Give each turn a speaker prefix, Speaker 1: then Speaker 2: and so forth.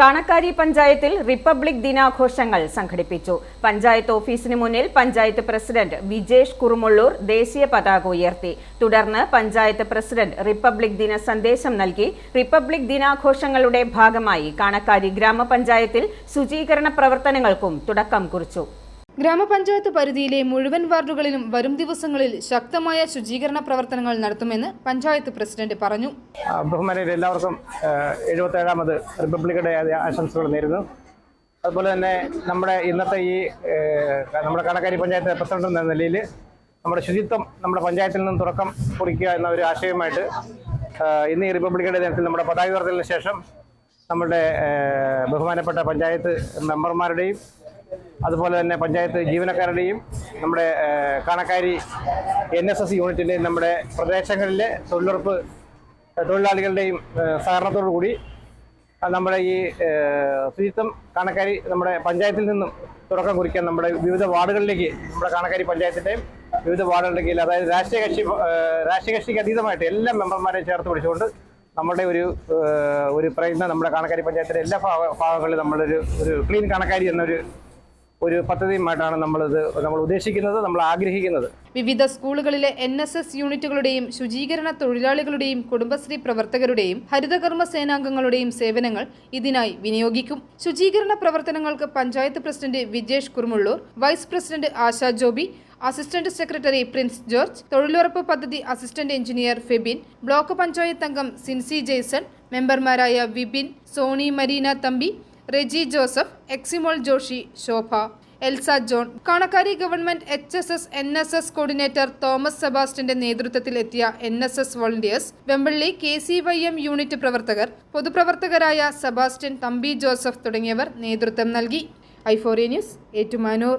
Speaker 1: കാണക്കാരി പഞ്ചായത്തിൽ റിപ്പബ്ലിക് ദിനാഘോഷങ്ങൾ സംഘടിപ്പിച്ചു. പഞ്ചായത്ത് ഓഫീസിന് മുന്നിൽ പഞ്ചായത്ത് പ്രസിഡന്റ് വിജേഷ് കുറുമുള്ളൂർ ദേശീയ പതാക ഉയർത്തി. തുടർന്ന് പഞ്ചായത്ത് പ്രസിഡന്റ് റിപ്പബ്ലിക് ദിന സന്ദേശം നൽകി റിപ്പബ്ലിക് ദിനാഘോഷങ്ങളുടെ ഭാഗമായി കാണക്കാരി ഗ്രാമപഞ്ചായത്തിൽ ശുചീകരണ പ്രവർത്തനങ്ങൾക്കും തുടക്കം കുറിച്ചു.
Speaker 2: ഗ്രാമപഞ്ചായത്ത് പരിധിയിലെ മുഴുവൻ വാർഡുകളിലും വരും ദിവസങ്ങളിൽ ശക്തമായ ശുചീകരണ പ്രവർത്തനങ്ങൾ നടത്തുമെന്ന് പഞ്ചായത്ത് പ്രസിഡന്റ് പറഞ്ഞു.
Speaker 3: ബഹുമാനയിൽ എല്ലാവർക്കും എഴുപത്തേഴാമത് റിപ്പബ്ലിക് ഡേ ആശംസകൾ നേരുന്നു. അതുപോലെ തന്നെ നമ്മുടെ ഇന്നത്തെ ഈ നമ്മുടെ കണക്കാരി പഞ്ചായത്ത് പ്രസിഡന്റ് എന്ന നിലയിൽ നമ്മുടെ ശുചിത്വം നമ്മുടെ പഞ്ചായത്തിൽ നിന്നും തുടക്കം കുറിക്കുക എന്ന ഒരു ആശയമായിട്ട് ഇന്ന് ഈ റിപ്പബ്ലിക് ഡേ ദിനത്തിൽ നമ്മുടെ പതാക ഉയർത്തലിന് ശേഷം നമ്മുടെ ബഹുമാനപ്പെട്ട പഞ്ചായത്ത് മെമ്പർമാരുടെയും അതുപോലെ തന്നെ പഞ്ചായത്ത് ജീവനക്കാരുടെയും നമ്മുടെ കണക്കാരി എൻ എസ് എസ് യൂണിറ്റിന്റെയും നമ്മുടെ പ്രദേശങ്ങളിലെ തൊഴിലുറപ്പ് തൊഴിലാളികളുടെയും സഹകരണത്തോടു കൂടി നമ്മുടെ ഈ ശുചിത്വം കാണക്കാരി നമ്മുടെ പഞ്ചായത്തിൽ നിന്നും തുടക്കം കുറിക്കാൻ നമ്മുടെ വിവിധ വാർഡുകളിലേക്ക് നമ്മുടെ കാണക്കാരി പഞ്ചായത്തിന്റെയും വിവിധ വാർഡുകളിലേക്ക് അതായത് രാഷ്ട്രീയ കക്ഷി രാഷ്ട്രീയ കക്ഷിക്ക് അതീതമായിട്ട് എല്ലാ മെമ്പർമാരെയും ചേർത്ത് പിടിച്ചുകൊണ്ട് നമ്മുടെ ഒരു ഒരു പ്രയത്നം നമ്മുടെ കാണക്കാരി പഞ്ചായത്തിലെ എല്ലാ ഭാഗ- ഭാഗങ്ങളിലും നമ്മളൊരു ഒരു ക്ലീൻ കണക്കാരി എന്നൊരു ഒരു പദ്ധതിയുമായിട്ടാണ് നമ്മളിത് നമ്മൾ ഉദ്ദേശിക്കുന്നത് നമ്മൾ ആഗ്രഹിക്കുന്നത്.
Speaker 2: വിവിധ സ്കൂളുകളിലെ എൻ എസ് എസ് യൂണിറ്റുകളുടെയും ശുചീകരണ തൊഴിലാളികളുടെയും കുടുംബശ്രീ പ്രവർത്തകരുടെയും ഹരിതകർമ്മ സേനാംഗങ്ങളുടെയും സേവനങ്ങൾ ഇതിനായി വിനിയോഗിക്കും. ശുചീകരണ പ്രവർത്തനങ്ങൾക്ക് panchayat president Vijesh Kurmullur vice president Asha Joby assistant secretary Prince George തൊഴിലുറപ്പ് പദ്ധതി assistant engineer Febin block panchayat അംഗം സിൻസി ജെയ്സൺ മെമ്പർമാരായ Vipin Soni Marina Thampi Reji Joseph Eximol Joshi Shobha Elsa John Kanakkari government H S S N S S coordinator Thomas സെബാസ്റ്റിന്റെ നേതൃത്വത്തിൽ എത്തിയ N S S volunteers Vempally K C Y M unit പ്രവർത്തകർ പൊതുപ്രവർത്തകരായ സെബാസ്റ്റ്യൻ തമ്പി ജോസഫ് തുടങ്ങിയവർ നേതൃത്വം നൽകി. ഐഫോറിയ news Ettumanoor.